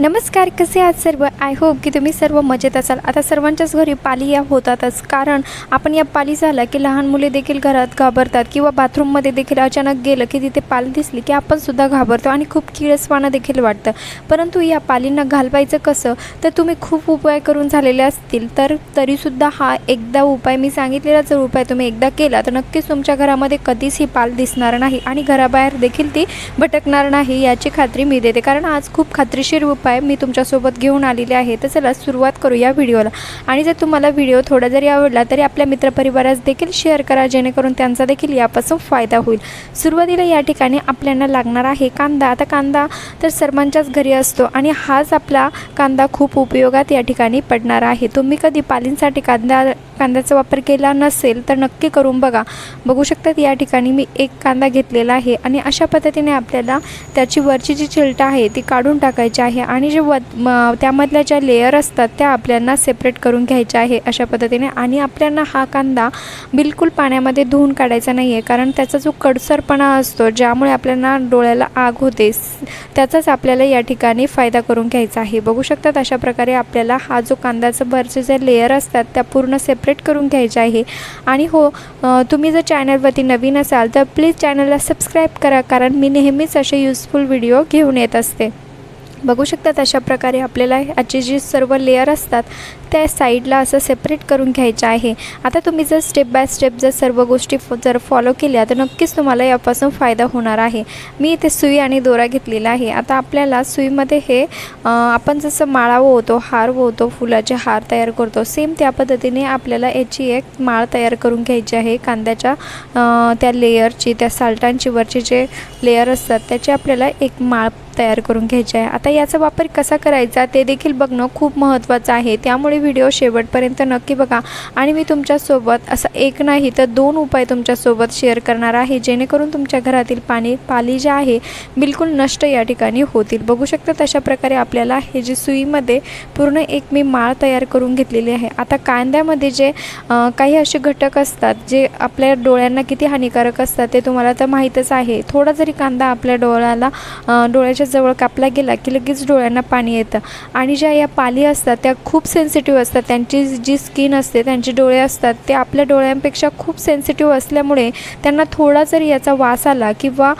नमस्कार कसे आहात सर्व? आय होप की तुम्ही सर्व मजेत असाल. आता सर्वांच्याच घरी पाली या होतातच. कारण आपण या पाली झाला की लहान मुले देखील घरात घाबरतात किंवा बाथरूममध्ये देखील अचानक गेलं की तिथे पाल दिसली की आपण सुद्धा घाबरतो आणि खूप किळसवाणं देखील वाटतं. परंतु या पालींना घालवायचं कसं? तर तुम्ही खूप उपाय करून झालेले असतील. तर तरीसुद्धा हा एकदा उपाय मी सांगितलेला जर उपाय तुम्ही एकदा केला तर नक्कीच तुमच्या घरामध्ये कधीच ही पाल दिसणार नाही आणि घराबाहेर देखील ती भटकणार नाही याची खात्री मी देते. कारण आज खूप खात्रीशीर उपाय मी तुमच्यासोबत घेऊन आलेले आहे. तर चला सुरुवात करू या व्हिडिओला. आणि जर तुम्हाला व्हिडिओ थोडा जरी आवडला तरी आपल्या मित्रपरिवारास देखील शेअर करा जेणेकरून त्यांचा देखील यापासून फायदा होईल. सुरुवातीला या ठिकाणी आपल्याला लागणार आहे कांदा. आता कांदा तर सर्वांच्याच घरी असतो आणि हाच आपला कांदा खूप उपयोगात या ठिकाणी पडणार आहे. तुम्ही कधी पालींसाठी कांदा कांद्याचा वापर केला नसेल तर नक्की करून बघा. बघू शकतात या ठिकाणी मी एक कांदा घेतलेला आहे आणि अशा पद्धतीने आपल्याला त्याची वरची जी चिलटा आहे ती काढून टाकायची आहे आणि आणि जे व म त्यामधल्या ज्या लेयर असतात त्या आपल्याला सेपरेट करून घ्यायच्या आहे अशा पद्धतीने. आणि आपल्याला हा कांदा बिलकुल पाण्यामध्ये धुवून काढायचा नाही आहे कारण त्याचा जो कडसरपणा असतो ज्यामुळे आपल्याला डोळ्याला आग होते त्याचाच आपल्याला या ठिकाणी फायदा करून घ्यायचा आहे. बघू शकतात अशा प्रकारे आपल्याला हा जो कांद्याचं भरचे जे लेयर असतात त्या पूर्ण सेपरेट करून घ्यायच्या आहे. आणि हो तुम्ही जर चॅनलवरती नवीन असाल तर प्लीज चॅनलला सबस्क्राईब करा कारण मी नेहमीच असे युजफुल व्हिडिओ घेऊन येत असते. बघू शकतात अशा प्रकारे आपल्याला याचे जे सर्व लेअर असतात त्या साईडला असं सेपरेट करून घ्यायचं आहे. आता तुम्ही जर स्टेप बाय स्टेप जर सर्व गोष्टी जर फॉलो केल्या तर नक्कीच तुम्हाला यापासून फायदा होणार आहे. मी इथे सुई आणि दोरा घेतलेला आहे. आता आपल्याला सुईमध्ये हे आपण जसं माळा ओवतो हार ओवतो फुलाचे हार तयार करतो सेम त्या पद्धतीने आपल्याला याची एक माळ तयार करून घ्यायची आहे. कांद्याच्या त्या लेयरची त्या साल्टांची वरचे जे लेयर असतात त्याची आपल्याला एक माळ तयार करून घ्यायची आहे. आता याचा वापर कसा करायचा ते देखील बघणं खूप महत्त्वाचं आहे. त्यामुळे व्हिडिओ शेवटपर्यंत नक्की बघा. आणि मी तुमच्यासोबत असं एक नाही तर दोन उपाय तुमच्यासोबत शेअर करणार आहे जेणेकरून तुमच्या घरातील पाणी पाली जे आहे बिलकुल नष्ट या ठिकाणी होतील. बघू शकता तशा प्रकारे आपल्याला हे जे सुईमध्ये पूर्ण एक मी माळ तयार करून घेतलेली आहे. आता कांद्यामध्ये जे काही असे घटक असतात जे आपल्या डोळ्यांना किती हानिकारक असतात ते तुम्हाला तर माहीतच आहे. थोडा जरी कांदा आपल्या डोळ्याला डोळ्याच्या जवळ कापला गेला की लगेच डोळ्यांना पाणी येतं. आणि ज्या या पाली असतात त्या खूप सेन्सिटिव्ह असतात. त्यांची जी स्किन असते त्यांचे डोळे असतात ते आपल्या डोळ्यांपेक्षा खूप सेन्सिटिव्ह असल्यामुळे त्यांना थोडा जरी याचा वास आला किंवा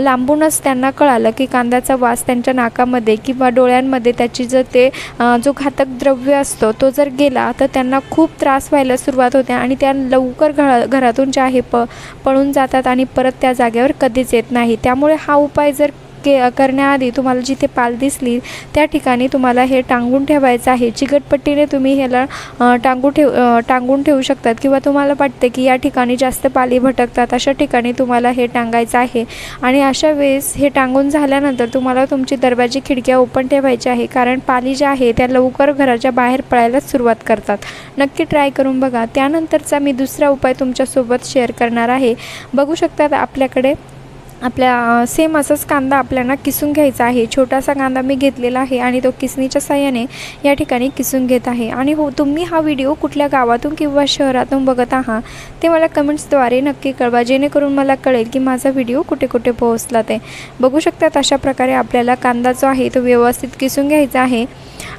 लांबूनच त्यांना कळालं की कांद्याचा वास त्यांच्या नाकामध्ये किंवा डोळ्यांमध्ये त्याची जर ते जो घातक द्रव्य असतो तो जर गेला तर त्यांना खूप त्रास व्हायला सुरुवात होते आणि त्या लवकर घरा घरातून जे आहे प पळून जातात आणि परत त्या जागेवर कधीच येत नाही. त्यामुळे हा उपाय जर के करण्याआधी तुम्हाला जिथे पाल दिसली त्या ठिकाणी तुम्हाला हे टांगून ठेवायचं आहे. चिकटपट्टीने तुम्ही ह्याला टांगून टांगू ठेव टांगून ठेवू शकतात किंवा तुम्हाला वाटते की या ठिकाणी जास्त पाली भटकतात अशा ठिकाणी तुम्हाला हे टांगायचं आहे. आणि अशा वेळेस हे टांगून झाल्यानंतर तुम्हाला तुमची दरवाजी खिडक्या ओपन ठेवायच्या आहे. कारण पाली ज्या आहे त्या लवकर घराच्या बाहेर पळायला सुरुवात करतात. नक्की ट्राय करून बघा. त्यानंतरचा मी दुसरा उपाय तुमच्यासोबत शेअर करणार आहे. बघू शकतात आपल्याकडे आपल्या सेम असाच कांदा आपल्याला किसून घ्यायचा आहे. छोटासा कांदा मी घेतलेला आहे आणि तो किसणीच्या साह्याने या ठिकाणी किसून घेत आहे. आणि हो तुम्ही हा व्हिडिओ कुठल्या गावातून किंवा शहरातून बघत आहात ते मला कमेंट्सद्वारे नक्की कळवा. जेणेकरून मला कळेल की माझा व्हिडिओ कुठे कुठे पोहोचला ते. बघू शकतात अशा प्रकारे आपल्याला कांदा जो आहे तो व्यवस्थित किसून घ्यायचा आहे.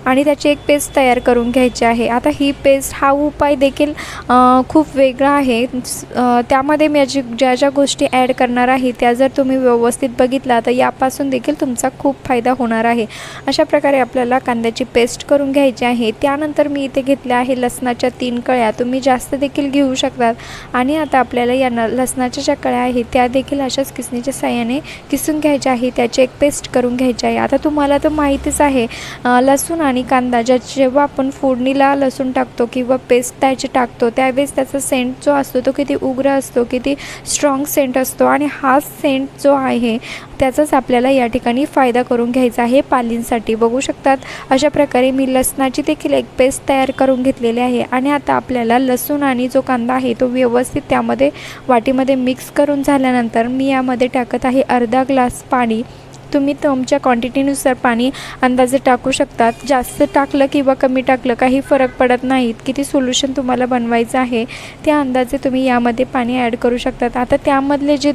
आणि त्याची एक पेस्ट तयार करून घ्यायची आहे. आता ही पेस्ट हा उपाय देखील खूप वेगळा आहे. त्यामध्ये मी जी ज्या ज्या गोष्टी ॲड करणार आहे त्या जर तुम्ही व्यवस्थित बघितला तर यापासून देखील तुमचा खूप फायदा होणार आहे. अशा प्रकारे आपल्याला कांद्याची पेस्ट करून घ्यायची आहे. त्यानंतर मी इथे घेतल्या आहे लसणाच्या तीन कळ्या. तुम्ही जास्त देखील घेऊ शकतात. आणि आता आपल्याला या न लसणाच्या ज्या कळ्या आहेत त्या देखील अशाच किसणीच्या साह्याने किसून घ्यायच्या आहे. त्याची एक पेस्ट करून घ्यायची आहे. आता तुम्हाला तर माहितीच आहे लसूण आणि कांदा ज्या जेव्हा आपण फोडणीला लसूण टाकतो किंवा पेस्ट त्याची टाकतो त्यावेळेस त्याचा सेंट जो असतो तो किती उग्र असतो किती स्ट्रॉंग सेंट असतो आणि हा सेंट जो आहे त्याचाच आपल्याला या ठिकाणी फायदा करून घ्यायचा आहे पालींसाठी. बघू शकतात अशा प्रकारे मी लसणाची देखील एक पेस्ट तयार करून घेतलेली आहे आणि आता आपल्याला लसूण आणि जो कांदा आहे तो व्यवस्थित त्यामध्ये वाटीमध्ये मिक्स करून झाल्यानंतर मी यामध्ये टाकत आहे अर्धा ग्लास पाणी. तुम्ही तुमच्या क्वांटिटीनुसार पाणी अंदाजे टाकू शकतात. जास्त टाकलं किंवा कमी टाकलं काही फरक पडत नाहीत. किती सोल्युशन तुम्हाला बनवायचं आहे त्या अंदाजे तुम्ही यामध्ये पाणी ॲड करू शकतात. आता त्यामधले जे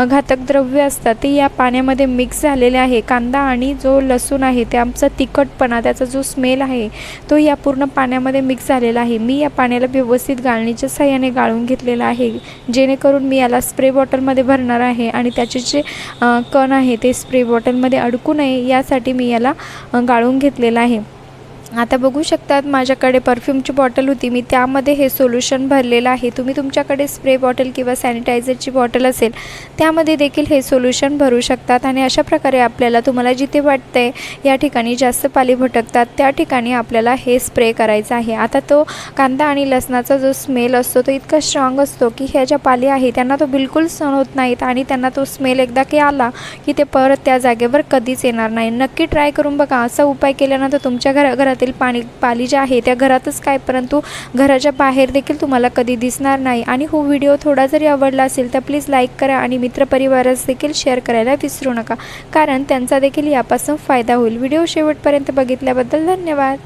घातक द्रव्य असतात ते या पाण्यामध्ये मिक्स झालेले आहे. कांदा आणि जो लसूण आहे त्याचा तिखटपणा त्याचा जो स्मेल आहे तो या पूर्ण पाण्यामध्ये मिक्स झालेला आहे. मी या पाण्याला व्यवस्थित गाळणीच्या सहाय्याने गाळून घेतलेला आहे जेणेकरून मी याला स्प्रे बॉटलमध्ये भरणार आहे आणि त्याचे जे कण आहे ते स्प्रे बॉटलमध्ये अडकू नये यासाठी मी याला गाळून घेतलेलं आहे. आता बघू शकतात माझ्याकडे परफ्यूमची बॉटल होती. मी त्यामध्ये हे सोल्युशन भरलेलं आहे. तुम्ही तुमच्याकडे स्प्रे बॉटल किंवा सॅनिटायझरची बॉटल असेल त्यामध्ये देखील हे सोल्युशन भरू शकतात आणि अशा प्रकारे आपल्याला तुम्हाला जिथे वाटतंय या ठिकाणी जास्त पाली भटकतात त्या ठिकाणी आपल्याला हे स्प्रे करायचं आहे. आता तो कांदा आणि लसणाचा जो स्मेल असतो तो इतका स्ट्रॉंग असतो की ह्या ज्या पाली आहे त्यांना तो बिलकुल सण होत नाहीत आणि त्यांना तो स्मेल एकदा की आला की ते परत त्या जागेवर कधीच येणार नाही. नक्की ट्राय करून बघा. असा उपाय केल्यानंतर तुमच्या घरा घरातील पाणी पाली ज्या आहे त्या घरातच काय परंतु घराच्या बाहेर देखील तुम्हाला कधी दिसणार नाही. आणि हो व्हिडिओ थोडा जरी आवडला असेल तर प्लीज लाईक करा आणि मित्रपरिवारास देखील शेअर करायला विसरू नका. कारण त्यांचा देखील यापासून फायदा होईल. व्हिडिओ शेवटपर्यंत बघितल्याबद्दल धन्यवाद.